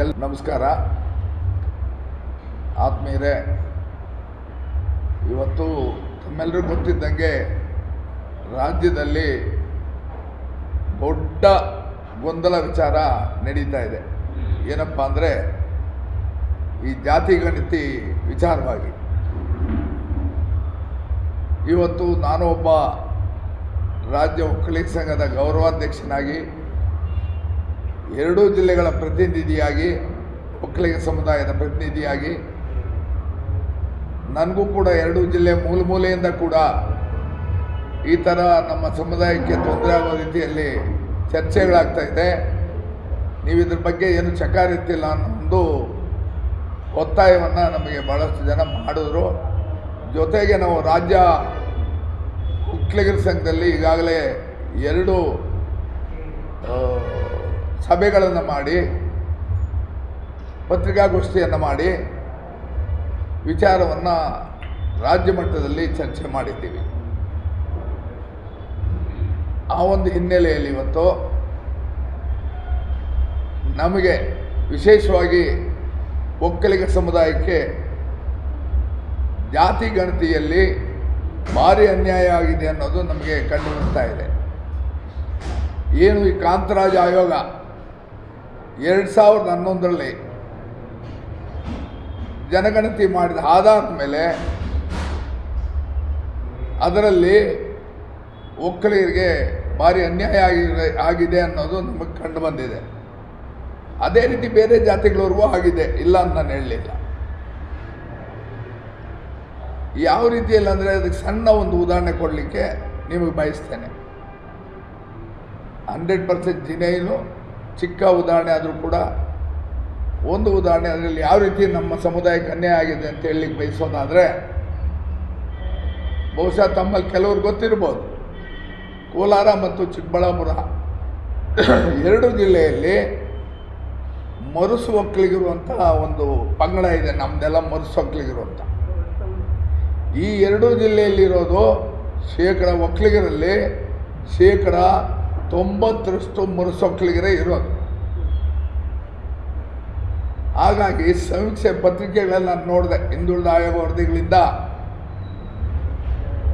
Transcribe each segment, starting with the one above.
L, ನಮಸ್ಕಾರ. ಆತ್ಮೀಯರೇ, ಇವತ್ತು ತಮ್ಮೆಲ್ಲರಿಗೂ ಗೊತ್ತಿದ್ದಂಗೆ ರಾಜ್ಯದಲ್ಲಿ ದೊಡ್ಡ ಗೊಂದಲ ವಿಚಾರ ನಡೀತಾ ಇದೆ. ಏನಪ್ಪ ಅಂದರೆ, ಈ ಜಾತಿ ಗಣತಿ ವಿಚಾರವಾಗಿ. ಇವತ್ತು ನಾನು ಒಬ್ಬ ರಾಜ್ಯ ಒಕ್ಕಲಿಗ ಸಂಘದ ಗೌರವಾಧ್ಯಕ್ಷನಾಗಿ ಎರಡೂ ಜಿಲ್ಲೆಗಳ ಪ್ರತಿನಿಧಿಯಾಗಿ, ಒಕ್ಕಲಿಗ ಸಮುದಾಯದ ಪ್ರತಿನಿಧಿಯಾಗಿ, ನನಗೂ ಕೂಡ ಎರಡೂ ಜಿಲ್ಲೆ ಮೂಲ ಮೂಲೆಯಿಂದ ಕೂಡ ಈ ಥರ ನಮ್ಮ ಸಮುದಾಯಕ್ಕೆ ತೊಂದರೆ ಆಗೋ ರೀತಿಯಲ್ಲಿ ಚರ್ಚೆಗಳಾಗ್ತಾ ಇದೆ. ನೀವು ಇದ್ರ ಬಗ್ಗೆ ಏನು ಚಕಾರಿತ್ತಿಲ್ಲ ಅನ್ನೋ ಒಂದು ಒತ್ತಾಯವನ್ನು ನಮಗೆ ಭಾಳಷ್ಟು ಜನ ಮಾಡಿದ್ರು. ಜೊತೆಗೆ ನಾವು ರಾಜ್ಯ ಒಕ್ಕಲಿಗರ ಸಂಘದಲ್ಲಿ ಈಗಾಗಲೇ ಎರಡು ಸಭೆಗಳನ್ನು ಮಾಡಿ, ಪತ್ರಿಕಾಗೋಷ್ಠಿಯನ್ನು ಮಾಡಿ ವಿಚಾರವನ್ನು ರಾಜ್ಯ ಮಟ್ಟದಲ್ಲಿ ಚರ್ಚೆ ಮಾಡಿದ್ದೀವಿ. ಆ ಒಂದು ಹಿನ್ನೆಲೆಯಲ್ಲಿ ಇವತ್ತು ನಮಗೆ ವಿಶೇಷವಾಗಿ ಒಕ್ಕಲಿಗ ಸಮುದಾಯಕ್ಕೆ ಜಾತಿ ಗಣತಿಯಲ್ಲಿ ಭಾರಿ ಅನ್ಯಾಯ ಆಗಿದೆ ಅನ್ನೋದು ನಮಗೆ ಕಂಡು ಬರ್ತಾ ಇದೆ. ಏನು ಈ ಕಾಂತರಾಜ್ ಆಯೋಗ ಎರಡು ಸಾವಿರದ ಹನ್ನೊಂದರಲ್ಲಿ ಜನಗಣತಿ ಮಾಡಿದ ಆಧಾರದ ಮೇಲೆ ಅದರಲ್ಲಿ ಒಕ್ಕಲಿಗರಿಗೆ ಭಾರಿ ಅನ್ಯಾಯ ಆಗಿದೆ ಆಗಿದೆ ಅನ್ನೋದು ನಮಗೆ ಕಂಡು ಬಂದಿದೆ. ಅದೇ ರೀತಿ ಬೇರೆ ಜಾತಿಗಳವ್ರಿಗೂ ಆಗಿದೆ, ಇಲ್ಲ ಅಂತ ನಾನು ಹೇಳಲಿಲ್ಲ. ಯಾವ ರೀತಿಯಲ್ಲಿ ಅಂದರೆ ಅದಕ್ಕೆ ಸಣ್ಣ ಒಂದು ಉದಾಹರಣೆ ಕೊಡಲಿಕ್ಕೆ ನಿಮಗೆ ಬಯಸ್ತೇನೆ. ಹಂಡ್ರೆಡ್ ಪರ್ಸೆಂಟ್ ಜಿನೈನು ಚಿಕ್ಕ ಉದಾಹರಣೆ ಆದರೂ ಕೂಡ ಒಂದು ಉದಾಹರಣೆ ಅದರಲ್ಲಿ ಯಾವ ರೀತಿ ನಮ್ಮ ಸಮುದಾಯಕ್ಕೆ ಅನ್ಯಾಯ ಆಗಿದೆ ಅಂತ ಹೇಳಲಿಕ್ಕೆ ಬಯಸೋದಾದರೆ, ಬಹುಶಃ ತಮ್ಮಲ್ಲಿ ಕೆಲವರು ಗೊತ್ತಿರ್ಬೋದು. ಕೋಲಾರ ಮತ್ತು ಚಿಕ್ಕಬಳ್ಳಾಪುರ ಎರಡು ಜಿಲ್ಲೆಯಲ್ಲಿ ಮರುಸು ಒಂದು ಪಂಗಡ ಇದೆ ನಮ್ಮದೆಲ್ಲ ಮರುಸು ಅಂತ ಈ ಎರಡೂ ಜಿಲ್ಲೆಯಲ್ಲಿರೋದು ಶೇಕಡ ಒಕ್ಕಲಿಗರಲ್ಲಿ ಶೇಕಡ ತೊಂಬತ್ತರಷ್ಟು ಮರುಸೊಕ್ಕಲಿಗರೇ ಇರೋದು. ಹಾಗಾಗಿ ಸಮೀಕ್ಷೆ ಪತ್ರಿಕೆಗಳೆಲ್ಲ ನಾನು ನೋಡಿದೆ, ಹಿಂದುಳಿದ ಆಯೋಗ ವರದಿಗಳಿಂದ.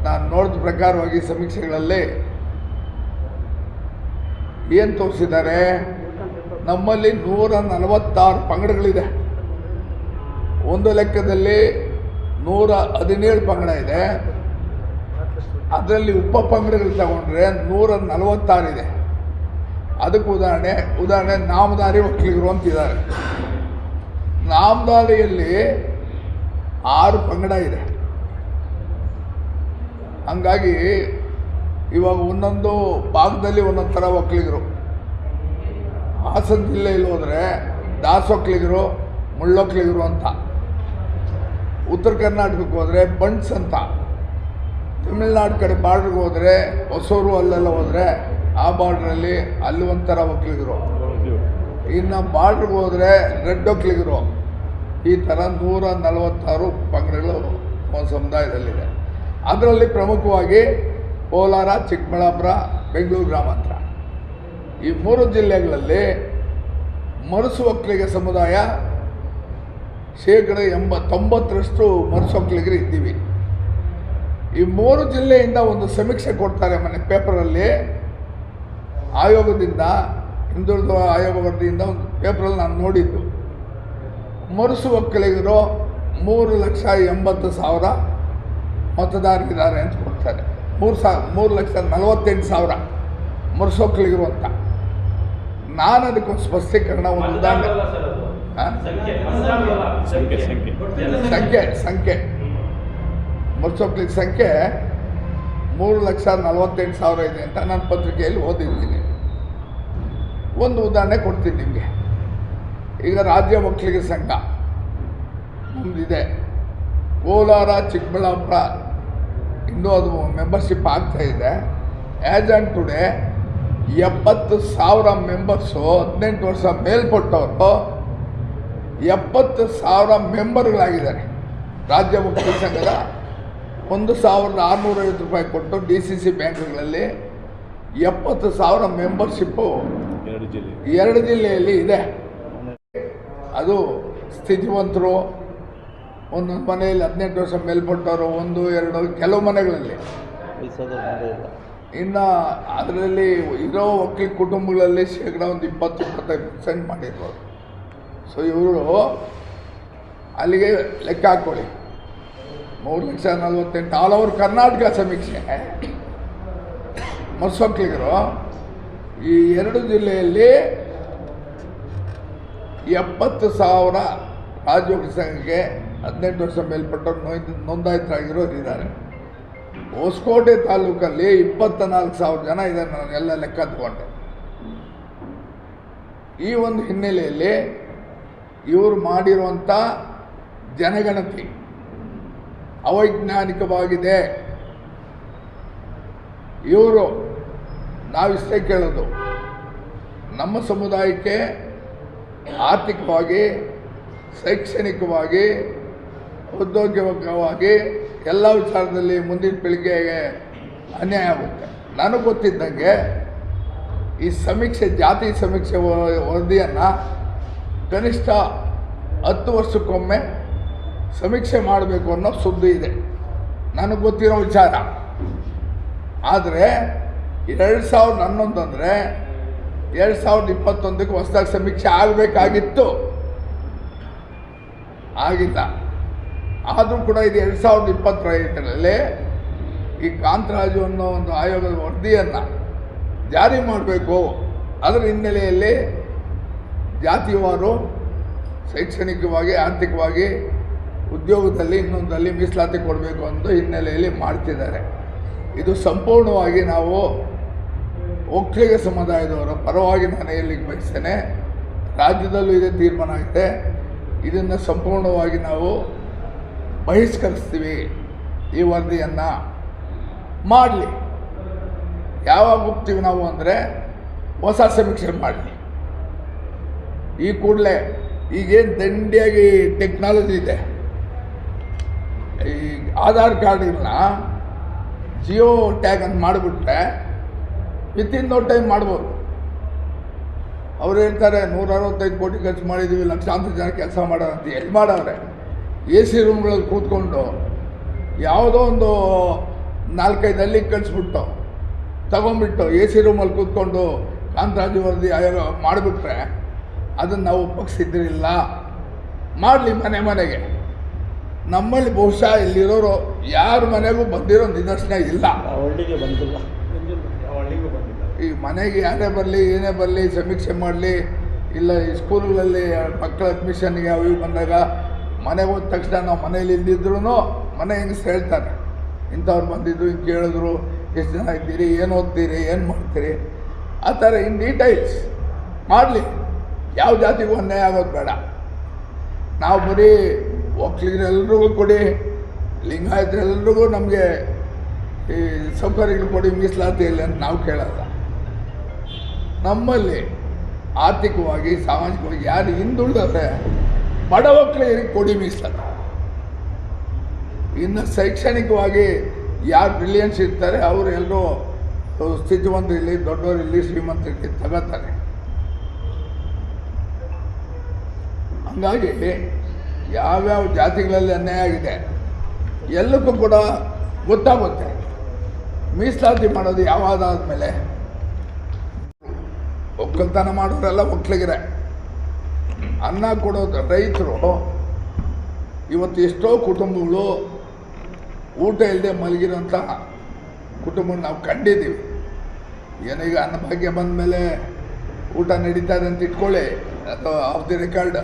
ನಾನು ನೋಡಿದ ಪ್ರಕಾರವಾಗಿ ಸಮೀಕ್ಷೆಗಳಲ್ಲಿ ಏನು ತೋರಿಸಿದ್ದಾರೆ? ನಮ್ಮಲ್ಲಿ ನೂರ ನಲವತ್ತಾರು ಪಂಗಡಗಳಿದೆ. ಒಂದು ಲೆಕ್ಕದಲ್ಲಿ ನೂರ ಹದಿನೇಳು ಪಂಗಡ ಇದೆ. ಅದರಲ್ಲಿ ಉಪ ಪಂಗಡಗಳು ತಗೊಂಡ್ರೆ ನೂರ ನಲವತ್ತಾರಿದೆ. ಅದಕ್ಕೆ ಉದಾಹರಣೆ ಉದಾಹರಣೆ ನಾಮದಾರಿ ವಕೀಲರು ಅಂತಿದ್ದಾರೆ. ನಾಮದಾರಿಯಲ್ಲಿ ಆರು ಪಂಗಡ ಇದೆ. ಹಂಗಾಗಿ ಇವಾಗ ಒಂದೊಂದು ಭಾಗದಲ್ಲಿ ಒಂದೊಂದು ಥರ ಒಕ್ಕಲಿಗರು ಹಾಸನ ಜಿಲ್ಲೆಯಲ್ಲಿ ಹೋದರೆ ದಾಸೊಕ್ಕಲಿಗರು ಮುಳ್ಳೊಕ್ಕಲಿಗರು ಅಂತ. ಉತ್ತರ ಕರ್ನಾಟಕಕ್ಕೆ ಹೋದರೆ ಬಂಟ್ಸ್ ಅಂತ. ತಮಿಳ್ನಾಡು ಕಡೆ ಬಾರ್ಡ್ರಿಗೆ ಹೋದರೆ, ಹೊಸೂರು ಅಲ್ಲೆಲ್ಲ ಹೋದರೆ, ಆ ಬಾರ್ಡ್ರಲ್ಲಿ ಅಲ್ಲಿ ಒಂಥರ ಒಕ್ಕಲಿಗರು ಇನ್ನು ಬಾರ್ಡ್ರಿಗೆ ಹೋದರೆ ರೆಡ್ ಒಕ್ಕಲಿಗರು ಈ ಥರ ನೂರ ನಲವತ್ತಾರು ಪಂಗಡಗಳು ನಮ್ಮ ಸಮುದಾಯದಲ್ಲಿದೆ. ಅದರಲ್ಲಿ ಪ್ರಮುಖವಾಗಿ ಕೋಲಾರ, ಚಿಕ್ಕಬಳ್ಳಾಪುರ, ಬೆಂಗಳೂರು ಗ್ರಾಮಾಂತರ. ಈ ಮೂರು ಜಿಲ್ಲೆಗಳಲ್ಲಿ ಮರುಸು ಒಕ್ಕಲಿಗ ಸಮುದಾಯ ಶೇಕಡ ಎಂಬತ್ತೊಂಬತ್ತರಷ್ಟು ಮರುಸು ಒಕ್ಕಲಿಗರು ಇದ್ದೀವಿ. ಈ ಮೂರು ಜಿಲ್ಲೆಯಿಂದ ಒಂದು ಸಮೀಕ್ಷೆ ಕೊಡ್ತಾರೆ ಮನೆ ಪೇಪರಲ್ಲಿ. ಆಯೋಗದಿಂದ ಹಿಂದುಳಿದ ಆಯೋಗ ವರದಿಯಿಂದ ಒಂದು ಪೇಪರಲ್ಲಿ ನಾನು ನೋಡಿದ್ದು. ಮರುಸು ಒಕ್ಕಲಿಗರು ಮೂರು ಲಕ್ಷ ಎಂಬತ್ತು ಸಾವಿರ ಮತದಾರರಿದ್ದಾರೆ ಅಂತ ಕೊಡ್ತಾರೆ. ಮೂರು ಸಾವಿರ ಮೂರು ಲಕ್ಷ ನಲವತ್ತೆಂಟು ಸಾವಿರ ಮರುಸು ಒಕ್ಕಲಿಗರು ಅಂತ. ನಾನು ಅದಕ್ಕೊಂದು ಸ್ಪಷ್ಟೀಕರಣ ಒಂದು ಉದಾಹರಣೆ. ಹಾ? ಸಂಖ್ಯೆ. ಸಂಖ್ಯೆ ಸಂಖ್ಯೆ. ಮರುಸೊಕ್ಕಲಿಗ ಸಂಖ್ಯೆ ಮೂರು ಲಕ್ಷ ನಲವತ್ತೆಂಟು ಸಾವಿರ ಇದೆ ಅಂತ ನಾನು ಪತ್ರಿಕೆಯಲ್ಲಿ ಓದಿದ್ದೀನಿ. ಒಂದು ಉದಾಹರಣೆ ಕೊಡ್ತೀನಿ ನಿಮಗೆ. ಈಗ ರಾಜ್ಯ ಮಕ್ಕಳಿಗೆ ಸಂಘ. ಮುಂದಿದೆ ಕೋಲಾರ, ಚಿಕ್ಕಬಳ್ಳಾಪುರ, ಇನ್ನೂ ಅದು ಮೆಂಬರ್ಶಿಪ್ ಆಗ್ತಾ ಇದೆ. ಆ್ಯಸ್ ಆ್ಯಂಡ್ ಟುಡೇ ಎಪ್ಪತ್ತು ಸಾವಿರ ಮೆಂಬರ್ಸು ಹದಿನೆಂಟು ವರ್ಷ ಮೇಲ್ಪಟ್ಟವರು ಎಪ್ಪತ್ತು ಸಾವಿರ ಮೆಂಬರ್ಗಳಾಗಿದ್ದಾರೆ ರಾಜ್ಯ ಒಕ್ಕಲಿಗ ಸಂಘದ ಒಂದು ಸಾವಿರದ ಆರುನೂರೈವತ್ತು ರೂಪಾಯಿ ಕೊಟ್ಟು ಡಿ ಸಿ ಸಿ ಬ್ಯಾಂಕ್ಗಳಲ್ಲಿ ಎಪ್ಪತ್ತು ಸಾವಿರ ಮೆಂಬರ್ಶಿಪ್ಪು ಎರಡು ಜಿಲ್ಲೆ. ಎರಡು ಜಿಲ್ಲೆಯಲ್ಲಿ ಇದೆ. ಅದು ಸ್ಥಿತಿವಂತರು ಒಂದೊಂದು ಮನೆಯಲ್ಲಿ ಹದಿನೆಂಟು ವರ್ಷ ಮೇಲ್ಪಟ್ಟವರು ಒಂದು ಎರಡು ಕೆಲವು ಮನೆಗಳಲ್ಲಿ. ಇನ್ನು ಅದರಲ್ಲಿ ಇರೋ ಒಕ್ಕಲಿ ಕುಟುಂಬಗಳಲ್ಲಿ ಶೇಕಡ ಒಂದು ಇಪ್ಪತ್ತು ಇಪ್ಪತ್ತೈದು ಪರ್ಸೆಂಟ್ ಮಾಡಿರ್ಬೋದು. ಸೊ ಇವರು ಅಲ್ಲಿಗೆ ಲೆಕ್ಕ ಹಾಕ್ಕೊಳ್ಳಿ ಮೂರು ಲಕ್ಷ ನಲ್ವತ್ತೆಂಟು ಆಲ್ ಓವರ್ ಕರ್ನಾಟಕ ಸಮೀಕ್ಷೆ. ಮರ್ಸೊಕ್ಕಲಿಗರು ಈ ಎರಡು ಜಿಲ್ಲೆಯಲ್ಲಿ ಎಪ್ಪತ್ತು ಸಾವಿರ ರಾಜ್ಯೋಗ ಸಂಘಕ್ಕೆ ಹದಿನೆಂಟು ವರ್ಷ ಮೇಲ್ಪಟ್ಟವ್ರು ನೋಯ್ ನೋಂದಾಯಿತರಾಗಿರೋರು ಇದ್ದಾರೆ ಹೊಸಕೋಟೆ ತಾಲೂಕಲ್ಲಿ ಇಪ್ಪತ್ತ ನಾಲ್ಕು ಸಾವಿರ ಜನ ಇದ್ದಾರೆ ನಾನು ಎಲ್ಲ ಲೆಕ್ಕ ತಗೊಂಡೆ. ಈ ಒಂದು ಹಿನ್ನೆಲೆಯಲ್ಲಿ ಇವರು ಮಾಡಿರುವಂಥ ಜನಗಣತಿ ಅವೈಜ್ಞಾನಿಕವಾಗಿದೆ. ಇವರು ನಾವಿಷ್ಟೇ ಕೇಳೋದು. ನಮ್ಮ ಸಮುದಾಯಕ್ಕೆ ಆರ್ಥಿಕವಾಗಿ, ಶೈಕ್ಷಣಿಕವಾಗಿ, ಉದ್ಯೋಗವಾಗಿ ಎಲ್ಲ ವಿಚಾರದಲ್ಲಿ ಮುಂದಿನ ಪೀಳಿಗೆಗೆ ಅನ್ಯಾಯ ಆಗುತ್ತೆ. ನನಗೆ ಗೊತ್ತಿದ್ದಂಗೆ ಈ ಸಮೀಕ್ಷೆ, ಜಾತಿ ಸಮೀಕ್ಷೆ ವರದಿಯನ್ನು ಕನಿಷ್ಠ ಹತ್ತು ವರ್ಷಕ್ಕೊಮ್ಮೆ ಸಮೀಕ್ಷೆ ಮಾಡಬೇಕು ಅನ್ನೋ ಸುದ್ದಿ ಇದೆ. ನನಗೆ ಗೊತ್ತಿರೋ ವಿಚಾರ. ಆದರೆ ಎರಡು ಸಾವಿರದ ಹನ್ನೊಂದು ಅಂದರೆ ಎರಡು ಸಾವಿರದ ಇಪ್ಪತ್ತೊಂದಕ್ಕೆ ಹೊಸದಾಗಿ ಸಮೀಕ್ಷೆ ಆಗಬೇಕಾಗಿತ್ತು. ಆಗಿಲ್ಲ. ಆದರೂ ಕೂಡ ಇದು ಎರಡು ಸಾವಿರದ ಇಪ್ಪತ್ತೈದರಲ್ಲಿ ಈ ಕಾಂತರಾಜು ಅನ್ನೋ ಒಂದು ಆಯೋಗದ ವರದಿಯನ್ನು ಜಾರಿ ಮಾಡಬೇಕು. ಅದರ ಹಿನ್ನೆಲೆಯಲ್ಲಿ ಜಾತಿವಾರು ಶೈಕ್ಷಣಿಕವಾಗಿ, ಆರ್ಥಿಕವಾಗಿ ಉದ್ಯೋಗದಲ್ಲಿ ಇನ್ನೊಂದಲ್ಲಿ ಮೀಸಲಾತಿ ಕೊಡಬೇಕು ಅಂತ ಹಿನ್ನೆಲೆಯಲ್ಲಿ ಮಾಡ್ತಿದ್ದಾರೆ. ಇದು ಸಂಪೂರ್ಣವಾಗಿ ನಾವು ಒಕ್ಕಲಿಗ ಸಮುದಾಯದವರ ಪರವಾಗಿ ನಾನು ಹೇಳಲಿಕ್ಕೆ ಬಯಸ್ತೇನೆ. ರಾಜ್ಯದಲ್ಲೂ ಇದೇ ತೀರ್ಮಾನ ಆಗಿದೆ ಇದನ್ನು ಸಂಪೂರ್ಣವಾಗಿ ನಾವು ಬಹಿಷ್ಕರಿಸ್ತೀವಿ ಈ ವರದಿಯನ್ನು ಮಾಡಲಿ. ಯಾವಾಗ ಹೋಗ್ತೀವಿ ನಾವು ಅಂದರೆ ಹೊಸ ಸಮೀಕ್ಷೆ ಮಾಡಲಿ. ಈ ಕೂಡಲೇ ಈಗೇನು ದಂಡಿಯಾಗಿ ಟೆಕ್ನಾಲಜಿ ಇದೆ. ಈ ಆಧಾರ್ ಕಾರ್ಡಿನ ಜಿಯೋ ಟ್ಯಾಗ್ ಅಂತ ಮಾಡಿಬಿಟ್ರೆ ವಿತಿನ್ ನೋ ಟೈಮ್ ಮಾಡ್ಬೋದು. ಅವ್ರು ಹೇಳ್ತಾರೆ ನೂರ ಅರವತ್ತೈದು ಕೋಟಿ ಖರ್ಚು ಮಾಡಿದ್ದೀವಿ ಲಕ್ಷಾಂತರ ಜನ ಕೆಲಸ ಮಾಡೋರು ಅಂತ. ಎಲ್ಲಿ ಮಾಡವ್ರೆ? ಎ ಸಿ ರೂಮ್ಗಳಲ್ಲಿ ಕೂತ್ಕೊಂಡು ಯಾವುದೋ ಒಂದು ನಾಲ್ಕೈದು ಅಲ್ಲಿ ಕಳಿಸ್ಬಿಟ್ಟು, ತಗೊಂಬಿಟ್ಟು ಎ ಸಿ ರೂಮಲ್ಲಿ ಕೂತ್ಕೊಂಡು ಕಾಂತರಾಜು ವರದಿ ಆಯೋಗ ಮಾಡಿಬಿಟ್ರೆ ಅದನ್ನು ನಾವು ಒಪ್ಪಿಸಿದ್ರಿಲ್ಲ. ಮಾಡಲಿ ಮನೆ ಮನೆಗೆ. ನಮ್ಮಲ್ಲಿ ಬಹುಶಃ ಇಲ್ಲಿರೋರು ಯಾರ ಮನೆಗೂ ಬಂದಿರೋ ನಿದರ್ಶನ ಇಲ್ಲ. ಹಳ್ಳಿಗೆ ಬಂದಿಲ್ಲ ಯಾವ ಹಳ್ಳಿಗೂ ಬಂದಿಲ್ಲ. ಈ ಮನೆಗೆ ಯಾರೇ ಬರಲಿ ಏನೇ ಬರಲಿ ಸಮೀಕ್ಷೆ ಮಾಡಲಿ ಇಲ್ಲ ಈ ಸ್ಕೂಲ್ಗಳಲ್ಲಿ ಮಕ್ಕಳ ಅಡ್ಮಿಷನ್ಗೆ ಅವು ಬಂದಾಗ ಮನೆಗೆ ಹೋದ ತಕ್ಷಣ ನಾವು ಮನೇಲಿ ಇಲ್ಲಿದ್ರು ಮನೆ ಹೆಂಗಸ್ರು ಹೇಳ್ತಾರೆ. ಇಂಥವ್ರು ಬಂದಿದ್ರು ಹಿಂಗೆ ಕೇಳಿದ್ರು ಎಷ್ಟು ಜನ ಇದ್ದೀರಿ ಏನು ಓದ್ತೀರಿ ಏನು ಮಾಡ್ತೀರಿ? ಆ ಥರ ಇನ್ ಡೀಟೈಲ್ಸ್ ಮಾಡಲಿ. ಯಾವ ಜಾತಿಗೂ ಅನ್ಯಾಯ ಆಗೋದು ಬೇಡ. ನಾವು ಬರೀ ಒಕ್ಕಲಿಗರೆಲ್ರಿಗೂ ಕೊಡಿ, ಲಿಂಗಾಯತರೆಲ್ರಿಗೂ ನಮಗೆ ಈ ಸೌಕರ್ಯಗಳು ಕೊಡಿ, ಮೀಸಲಾತಿ ಇಲ್ಲ ಅಂತ ನಾವು ಕೇಳಲ್ಲ. ನಮ್ಮಲ್ಲಿ ಆರ್ಥಿಕವಾಗಿ, ಸಾಮಾಜಿಕವಾಗಿ ಯಾರು ಹಿಂದುಳಿದ್ರೆ ಬಡ ಒಕ್ಕಲಿಗರಿಗೆ ಕೊಡಿ ಮೀಸಲಾತಿ. ಇನ್ನು ಶೈಕ್ಷಣಿಕವಾಗಿ ಯಾರು ಬ್ರಿಲಿಯನ್ಸ್ ಇರ್ತಾರೆ, ಅವರು ಎಲ್ಲರೂ ಸ್ಥಿತಿವಂತರಿರಲಿ, ದೊಡ್ಡವರಿರಲಿ ಶ್ರೀಮಂತರಿಗೆ ತಗೋತಾರೆ. ಹಂಗಾಗಿ ಯಾವ್ಯಾವ ಜಾತಿಗಳಲ್ಲಿ ಅನ್ಯಾಯ ಆಗಿದೆ, ಎಲ್ಲಕ್ಕೂ ಕೂಡ ಗೊತ್ತಾಗುತ್ತೆ. ಮೀಸಲಾತಿ ಮಾಡೋದು ಯಾವಾದಾದ ಮೇಲೆ ಒಕ್ಕಲ್ತನ ಮಾಡೋರೆಲ್ಲ ಒಕ್ಕಲಿಗರೆ. ಅನ್ನ ಕೊಡೋ ರೈತರು, ಇವತ್ತು ಎಷ್ಟೋ ಕುಟುಂಬಗಳು ಊಟ ಇಲ್ಲದೆ ಮಲಗಿರೋಂಥ ಕುಟುಂಬ ನಾವು ಕಂಡಿದ್ದೀವಿ. ಏನೀಗ ಅನ್ನಭಾಗ್ಯ ಬಂದ ಮೇಲೆ ಊಟ ನಡೀತಾರೆ ಅಂತ ಇಟ್ಕೊಳ್ಳಿ. ಅಥವಾ ಆಫ್ ದಿ ರೆಕಾರ್ಡ್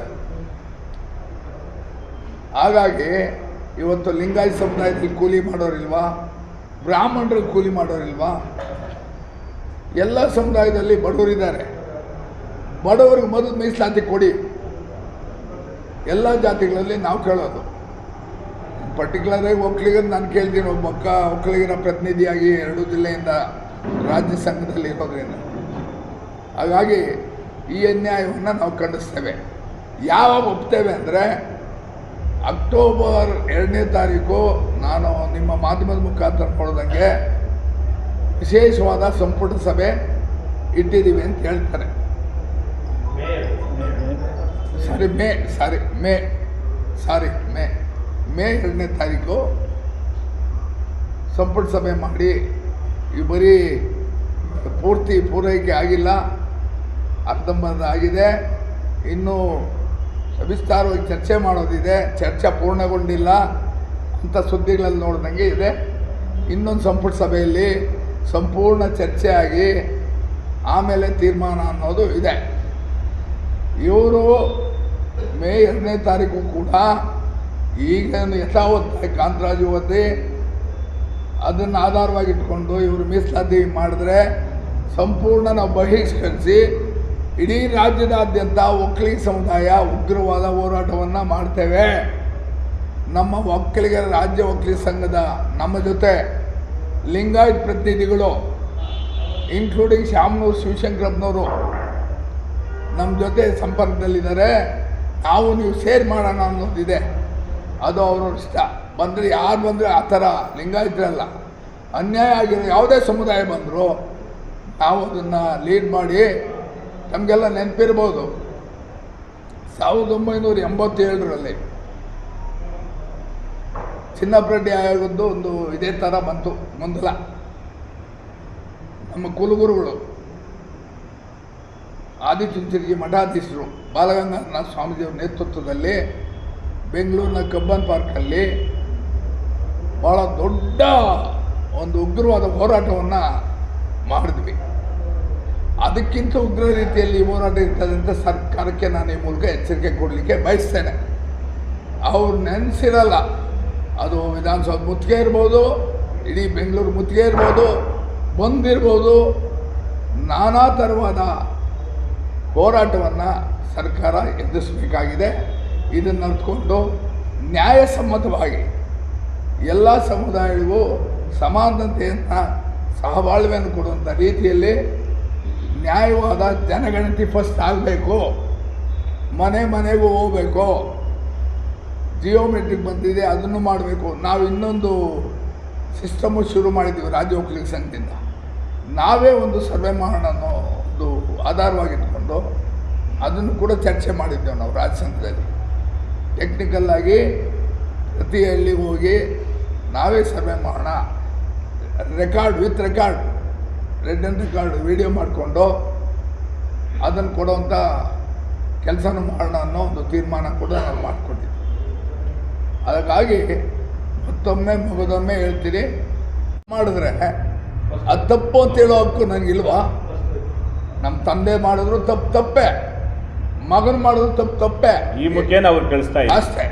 ಹಾಗಾಗಿ ಇವತ್ತು ಲಿಂಗಾಯತ ಸಮುದಾಯದಲ್ಲಿ ಕೂಲಿ ಮಾಡೋರಿಲ್ವಾ? ಬ್ರಾಹ್ಮಣರು ಕೂಲಿ ಮಾಡೋರಿಲ್ವಾ? ಎಲ್ಲ ಸಮುದಾಯದಲ್ಲಿ ಬಡವರಿದ್ದಾರೆ ಬಡವರಿಗೆ ಮೊದಲು ಮೀಸಲಾತಿ ಕೊಡಿ. ಎಲ್ಲ ಜಾತಿಗಳಲ್ಲಿ ನಾವು ಕೇಳೋದು. ಪರ್ಟಿಕ್ಯುಲರಾಗಿ ಒಕ್ಕಲಿಗರು ನಾನು ಕೇಳ್ತೀನಿ, ಒಬ್ಬ ಒಕ್ಕ ಒಕ್ಕಲಿಗರ ಪ್ರತಿನಿಧಿಯಾಗಿ ಎರಡು ಜಿಲ್ಲೆಯಿಂದ ರಾಜ್ಯ ಸಂಘದಲ್ಲಿ ಇರೋದ್ರಿಂದ. ಹಾಗಾಗಿ ಈ ಅನ್ಯಾಯವನ್ನು ನಾವು ಖಂಡಿಸ್ತೇವೆ. ಯಾವಾಗ ಒಪ್ತೇವೆ ಅಂದರೆ ಅಕ್ಟೋಬರ್ ಎರಡನೇ ತಾರೀಕು ನಾನು ನಿಮ್ಮ ಮಾಧ್ಯಮದ ಮುಖಾಂತರ ನೋಡ್ದಂಗೆ ವಿಶೇಷವಾದ ಸಂಪುಟ ಸಭೆ ಇಟ್ಟಿದ್ದೀವಿ ಅಂತ ಹೇಳ್ತಾರೆ. ಸಾರಿ ಮೇ ಸಾರಿ ಮೇ ಸಾರಿ ಮೇ ಮೇ ಎರಡನೇ ತಾರೀಕು ಸಂಪುಟ ಸಭೆ ಮಾಡಿ ಈ ಬರೀ ಪೂರ್ತಿ ಪೂರೈಕೆ ಆಗಿಲ್ಲ ಅರ್ಧಂಬರ್ಧ ಆಗಿದೆ ಇನ್ನೂ ಸವಿಸ್ತಾರವಾಗಿ ಚರ್ಚೆ ಮಾಡೋದಿದೆ, ಚರ್ಚೆ ಪೂರ್ಣಗೊಂಡಿಲ್ಲ ಅಂತ ಸುದ್ದಿಗಳಲ್ಲಿ ನೋಡಿದಂಗೆ ಇದೆ. ಇನ್ನೊಂದು ಸಂಪುಟ ಸಭೆಯಲ್ಲಿ ಸಂಪೂರ್ಣ ಚರ್ಚೆ ಆಗಿ ಆಮೇಲೆ ತೀರ್ಮಾನ ಅನ್ನೋದು ಇದೆ. ಇವರು ಮೇ ಎರಡನೇ ತಾರೀಕು ಕೂಡ ಈಗ ಯಥಾವತ್ತಾಗಿ ಕಾಂತರಾಜ್ ಯುವತಿ ಅದನ್ನು ಆಧಾರವಾಗಿಟ್ಕೊಂಡು ಇವರು ಮೀಸಲಾತಿ ಮಾಡಿದ್ರೆ ಸಂಪೂರ್ಣ ನಾವು ಬಹಿಷ್ಕರಿಸಿ ಇಡೀ ರಾಜ್ಯದಾದ್ಯಂತ ಒಕ್ಕಲಿಗ ಸಮುದಾಯ ಉಗ್ರವಾದ ಹೋರಾಟವನ್ನು ಮಾಡ್ತೇವೆ. ನಮ್ಮ ಒಕ್ಕಲಿಗರ ರಾಜ್ಯ ಒಕ್ಕಲಿಗ ಸಂಘದ ನಮ್ಮ ಜೊತೆ ಲಿಂಗಾಯತ್ ಪ್ರತಿನಿಧಿಗಳು ಇನ್ಕ್ಲೂಡಿಂಗ್ ಶ್ಯಾಮನೂರು ಶಿವಶಂಕರಪ್ಪನವರು ನಮ್ಮ ಜೊತೆ ಸಂಪರ್ಕದಲ್ಲಿದ್ದಾರೆ. ನಾವು ನೀವು ಸೇರ್ ಮಾಡೋಣ ಅನ್ನೋದಿದೆ. ಅದು ಅವ್ರವ್ರ ಇಷ್ಟ. ಬಂದರೆ ಯಾರು ಬಂದರೆ ಆ ಥರ ಲಿಂಗಾಯತರಲ್ಲ. ಅನ್ಯಾಯ ಆಗಿರೋ ಯಾವುದೇ ಸಮುದಾಯ ಬಂದರೂ ನಾವು ಅದನ್ನು ಲೀಡ್ ಮಾಡಿ ನಮಗೆಲ್ಲ ನೆನಪಿರ್ಬೋದು. ಸಾವಿರದ ಒಂಬೈನೂರ ಎಂಬತ್ತೇಳರಲ್ಲಿ ಚಿನ್ನಪ್ರೆಡ್ಡಿ ಆಯೋಗದ್ದು ಒಂದು ಇದೇ ಥರ ಬಂತು, ಗೊಂದಲ. ನಮ್ಮ ಕುಲಗುರುಗಳು, ಆದಿಚುಂಚನಗಿ ಮಠಾಧೀಶರು ಬಾಲಗಂಗಾಧರನಾಥ ಸ್ವಾಮೀಜಿಯವರ ನೇತೃತ್ವದಲ್ಲಿ ಬೆಂಗಳೂರಿನ ಕಬ್ಬನ್ ಪಾರ್ಕಲ್ಲಿ ಭಾಳ ದೊಡ್ಡ ಒಂದು ಉಗ್ರವಾದ ಹೋರಾಟವನ್ನು ಮಾಡಿದ್ವಿ. ಅದಕ್ಕಿಂತ ಉಗ್ರ ರೀತಿಯಲ್ಲಿ ಹೋರಾಟ ಇರ್ತದೆ ಅಂತ ಸರ್ಕಾರಕ್ಕೆ ನಾನು ಈ ಮೂಲಕ ಎಚ್ಚರಿಕೆ ಕೊಡಲಿಕ್ಕೆ ಬಯಸ್ತೇನೆ. ಅವ್ರು ನೆನೆಸಿರಲ್ಲ, ಅದು ವಿಧಾನಸೌಧ ಮುತ್ತಿಗೆ ಇರ್ಬೋದು, ಇಡೀ ಬೆಂಗಳೂರು ಮುತ್ತಿಗೆ ಇರ್ಬೋದು, ಬಂದಿರ್ಬೋದು, ನಾನಾ ಥರವಾದ ಹೋರಾಟವನ್ನು ಸರ್ಕಾರ ಎದುರಿಸಬೇಕಾಗಿದೆ. ಇದನ್ನು ಅರ್ಥಕೊಂಡು ನ್ಯಾಯಸಮ್ಮತವಾಗಿ ಎಲ್ಲ ಸಮುದಾಯಗಳಿಗೂ ಸಮಾನತೆಯನ್ನು ಸಹಬಾಳ್ವೆಯನ್ನು ಕೊಡುವಂಥ ರೀತಿಯಲ್ಲಿ ನ್ಯಾಯವಾದ ಜನಗಣತಿ ಫಸ್ಟ್ ಆಗಬೇಕು. ಮನೆ ಮನೆಗೂ ಹೋಗಬೇಕು. ಜಿಯೋಮೆಟ್ರಿಕ್ ಬಂದಿದೆ, ಅದನ್ನು ಮಾಡಬೇಕು. ನಾವು ಇನ್ನೊಂದು ಸಿಸ್ಟಮು ಶುರು ಮಾಡಿದ್ದೀವಿ ರಾಜ್ಯ ಒಕ್ಕಲಿಗ ಸಂಘದಿಂದ. ನಾವೇ ಒಂದು ಸರ್ವೆ ಮಾಡೋಣ ಅನ್ನೋ ಒಂದು ಆಧಾರವಾಗಿಟ್ಕೊಂಡು ಅದನ್ನು ಕೂಡ ಚರ್ಚೆ ಮಾಡಿದ್ದೇವೆ ನಾವು ರಾಜ್ಯ ಸಂಘದಲ್ಲಿ. ಟೆಕ್ನಿಕಲ್ಲಾಗಿ ಪ್ರತಿ ಹಳ್ಳಿಗೆ ಹೋಗಿ ನಾವೇ ಸರ್ವೆ ಮಾಡೋಣ. Record with record red card record video ಮಾಡಿಕೊಂಡು ಅದನ್ನು ಕೊಡೋವಂಥ ಕೆಲಸನೂ ಮಾಡೋಣ ಅನ್ನೋ ಒಂದು ತೀರ್ಮಾನ ಕೂಡ ನಾವು ಮಾಡಿಕೊಂಡಿದ್ದೆ. ಅದಕ್ಕಾಗಿ ಮತ್ತೊಮ್ಮೆ ಮಗದೊಮ್ಮೆ ಹೇಳ್ತೀನಿ. ಮಾಡಿದ್ರೆ ಅದು ತಪ್ಪು ಅಂತ ಹೇಳೋ ಹಕ್ಕು ನನಗಿಲ್ವಾ? ನಮ್ಮ ತಂದೆ ಮಾಡಿದ್ರು ತಪ್ಪು ತಪ್ಪೆ. ಮಗನ ಮಾಡಿದ್ರು ತಪ್ಪು ತಪ್ಪೆ. ಈ ಮುಖೇನ ಅವ್ರು ಕಳಿಸ್ತಾ ಅಷ್ಟೇ.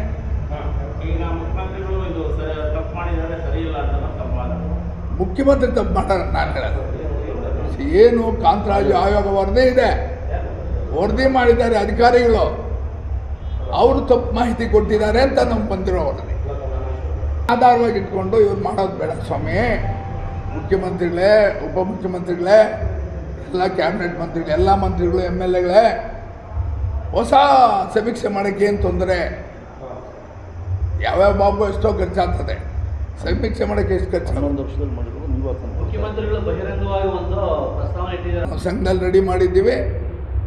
ಮುಖ್ಯಮಂತ್ರಿ ತಪ್ಪು ಮಾಡ್ತಾರೆ ನಾನು ಹೇಳೋದು. ಏನು ಕಾಂತರಾಜು ಆಯೋಗ ವರದಿ ಇದೆ? ವರದಿ ಮಾಡಿದ್ದಾರೆ ಅಧಿಕಾರಿಗಳು. ಅವರು ತಪ್ಪು ಮಾಹಿತಿ ಕೊಟ್ಟಿದ್ದಾರೆ ಅಂತ ನಮ್ಗೆ ಬಂದಿರೋ ವರದಿ. ಆಧಾರವಾಗಿ ಇಟ್ಕೊಂಡು ಇವ್ರು ಮಾಡೋದು ಬೇಡ ಸ್ವಾಮಿ. ಮುಖ್ಯಮಂತ್ರಿಗಳೇ, ಉಪಮುಖ್ಯಮಂತ್ರಿಗಳೇ, ಎಲ್ಲ ಕ್ಯಾಬಿನೆಟ್ ಮಂತ್ರಿಗಳು, ಎಲ್ಲ ಮಂತ್ರಿಗಳು, ಎಂ ಎಲ್ ಎಗಳೇ, ಹೊಸ ಸಮೀಕ್ಷೆ ಮಾಡೋಕ್ಕೆ ಏನು ತೊಂದರೆ? ಯಾವ್ಯಾವ ಬಾಬು ಎಷ್ಟೋ ಖರ್ಚಾಗ್ತದೆ. ಸಮೀಕ್ಷೆ ಮಾಡೋಕ್ಕೆ ಎಷ್ಟು ಖರ್ಚು ಹನ್ನೊಂದು ವರ್ಷದಲ್ಲಿ ಮಾಡಿದ್ರು ಮುಖ್ಯಮಂತ್ರಿಗಳು ಬಹಿರಂಗವಾಗಿ ಒಂದು ಪ್ರಸ್ತಾವನೆ ಇಟ್ಟಿದ್ದಾರೆ. ನಾವು ಸಂಘದಲ್ಲಿ ರೆಡಿ ಮಾಡಿದ್ದೀವಿ.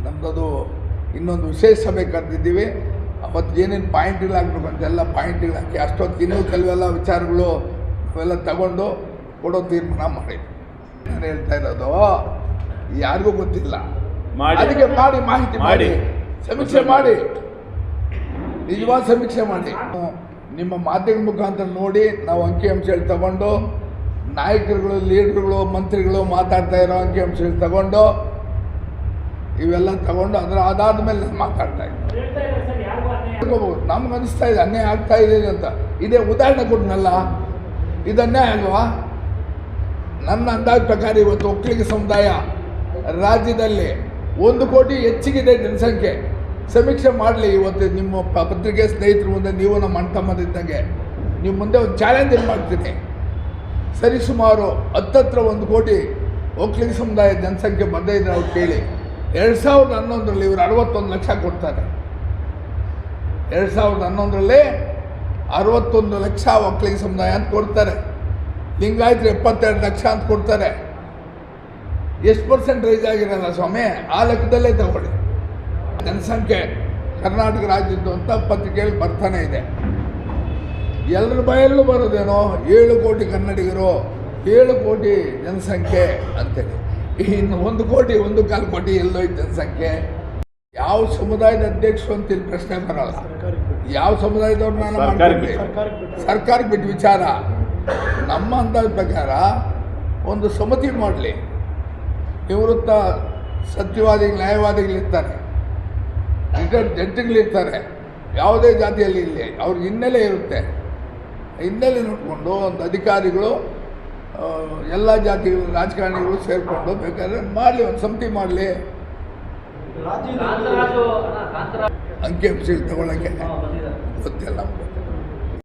ನಮ್ಮದು ಇನ್ನೊಂದು ವಿಶೇಷ ಸಭೆ ಕರೆದಿದ್ದೀವಿ. ಅವತ್ತು ಏನೇನು ಪಾಯಿಂಟ್ಗಳು ಹಾಕ್ಬೇಕು ಅಂತೆಲ್ಲ ಪಾಯಿಂಟ್ಗಳು ಹಾಕಿ ಅಷ್ಟೊತ್ತು ಇನ್ನೂ ಕೆಲವೆಲ್ಲ ವಿಚಾರಗಳು ಅವೆಲ್ಲ ತಗೊಂಡು ಕೊಡೋ ತೀರ್ಮಾನ ಮಾಡಿ. ನಾನು ಹೇಳ್ತಾ ಇರೋದು ಯಾರಿಗೂ ಗೊತ್ತಿಲ್ಲ. ಮಾಡಿ. ಅದಕ್ಕೆ ಮಾಡಿ ಮಾಹಿತಿ ಮಾಡಿ. ಮಾಡಿ. ಸಮೀಕ್ಷೆ ಮಾಡಿ. ನಿಜವಾದ ಸಮೀಕ್ಷೆ ಮಾಡಿ. ನಿಮ್ಮ ಮಾಧ್ಯಮ ಮುಖಾಂತರ ನೋಡಿ ನಾವು ಅಂಕಿಅಂಶಗಳು ತಗೊಂಡು ನಾಯಕರುಗಳು, ಲೀಡ್ರುಗಳು, ಮಂತ್ರಿಗಳು ಮಾತಾಡ್ತಾ ಇರೋ ಅಂಶ ತಗೊಂಡು, ಇವೆಲ್ಲ ತಗೊಂಡು ಅದರ ಅದಾದ ಮೇಲೆ ಮಾತಾಡ್ತಾ ಇದ್ದೀನಿ ನಮ್ಗೆ ಅನಿಸ್ತಾ ಇದೆ, ಅನ್ಯಾಯ ಆಗ್ತಾ ಇದೆ ಅಂತ. ಇದೇ ಉದಾಹರಣೆ ಕೊಟ್ಟನಲ್ಲ ಇದು ಅನ್ಯಾಯ ಅಲ್ವಾ? ನನ್ನ ಅಂದಾಜು ಪ್ರಕಾರ ಇವತ್ತು ಒಕ್ಕಲಿಗ ಸಮುದಾಯ ರಾಜ್ಯದಲ್ಲಿ ಒಂದು ಕೋಟಿ ಹೆಚ್ಚಿಗಿದೆ ಜನಸಂಖ್ಯೆ. ಸಮೀಕ್ಷೆ ಮಾಡಲಿ ಇವತ್ತು ನಿಮ್ಮ ಪತ್ರಿಕೆ ಸ್ನೇಹಿತರ ಮುಂದೆ, ನೀವು ನಮ್ಮ ಅಣ್ಣ ತಮ್ಮದಿದ್ದಂಗೆ. ನಿಮ್ಮ ಮುಂದೆ ಒಂದು ಚಾಲೆಂಜ್ ಮಾಡ್ತೀನಿ. ಸರಿಸುಮಾರು ಹತ್ತತ್ರ ಒಂದು ಕೋಟಿ ಒಕ್ಕಲಿಗ ಸಮುದಾಯದ ಜನಸಂಖ್ಯೆ ಬಂದೇ ಇದ್ರೆ ಅವ್ರು ಕೇಳಿ, ಎರಡು ಸಾವಿರದ ಹನ್ನೊಂದರಲ್ಲಿ ಇವರು ಅರವತ್ತೊಂದು ಲಕ್ಷ ಕೊಡ್ತಾರೆ. ಎರಡು ಸಾವಿರದ ಹನ್ನೊಂದರಲ್ಲಿ ಅರವತ್ತೊಂದು ಲಕ್ಷ ಒಕ್ಕಲಿಗ ಸಮುದಾಯ ಅಂತ ಕೊಡ್ತಾರೆ. ಲಿಂಗಾಯತರು ಎಪ್ಪತ್ತೆರಡು ಲಕ್ಷ ಅಂತ ಕೊಡ್ತಾರೆ. ಎಷ್ಟು ಪರ್ಸೆಂಟ್ ರೈಸ್ ಆಗಿರಲ್ಲ ಸ್ವಾಮಿ? ಆ ಲೆಕ್ಕದಲ್ಲೇ ತಗೊಳ್ಳಿ. ಜನಸಂಖ್ಯೆ ಕರ್ನಾಟಕ ರಾಜ್ಯದ್ದು ಅಂತ ಪತ್ರಿಕೆಯಲ್ಲಿ ಬರ್ತಾನೆ ಇದೆ. ಎಲ್ಲರ ಬಾಯಲ್ಲೂ ಬರೋದೇನೋ ಏಳು ಕೋಟಿ ಕನ್ನಡಿಗರು ಏಳು ಕೋಟಿ ಜನಸಂಖ್ಯೆ ಅಂತೇಳಿ. ಇನ್ನು ಒಂದು ಕೋಟಿ ಒಂದು ಕಾಲು ಕೋಟಿ ಎಲ್ಲೋಯ್ತು ಜನಸಂಖ್ಯೆ. ಯಾವ ಸಮುದಾಯದ ಅಧ್ಯಕ್ಷರು ಅಂತ ಇಲ್ಲಿ ಪ್ರಶ್ನೆ ಬರಲ್ಲ. ಯಾವ ಸಮುದಾಯದವ್ರು ನಾನು ಸರ್ಕಾರಕ್ಕೆ ಬಿಟ್ಟು ವಿಚಾರ. ನಮ್ಮ ಅಂದಾಜು ಪ್ರಕಾರ ಒಂದು ಸಮಿತಿ ಮಾಡಲಿ. ನಿವೃತ್ತ ಸತ್ಯವಾದಿಗಳು ನ್ಯಾಯವಾದಿಗಳಿರ್ತಾರೆ. ರಿಟೈರ್ಡ್ ಜಡ್ಜ್ಗಳಿರ್ತಾರೆ. ಯಾವುದೇ ಜಾತಿಯಲ್ಲಿ ಇಲ್ಲಿ ಅವ್ರಿಗೆ ಹಿನ್ನೆಲೆ ಇರುತ್ತೆ. ಹಿನ್ನೆಲೆ ನೋಡಿಕೊಂಡು ಒಂದು ಅಧಿಕಾರಿಗಳು ಎಲ್ಲ ಜಾತಿಗಳು ರಾಜಕಾರಣಿಗಳು ಸೇರಿಕೊಂಡು ಬೇಕಾದ್ರೆ ಮಾಡಲಿ ಒಂದು ಸಮಿತಿ ಮಾಡಲಿ. ಅಂಕಿ ಅಂಕಿಅಂಶಗಳು ತಗೊಳ್ಳೋಕ್ಕೆ ಗೊತ್ತಿಲ್ಲ ನಮ್ಗೆ.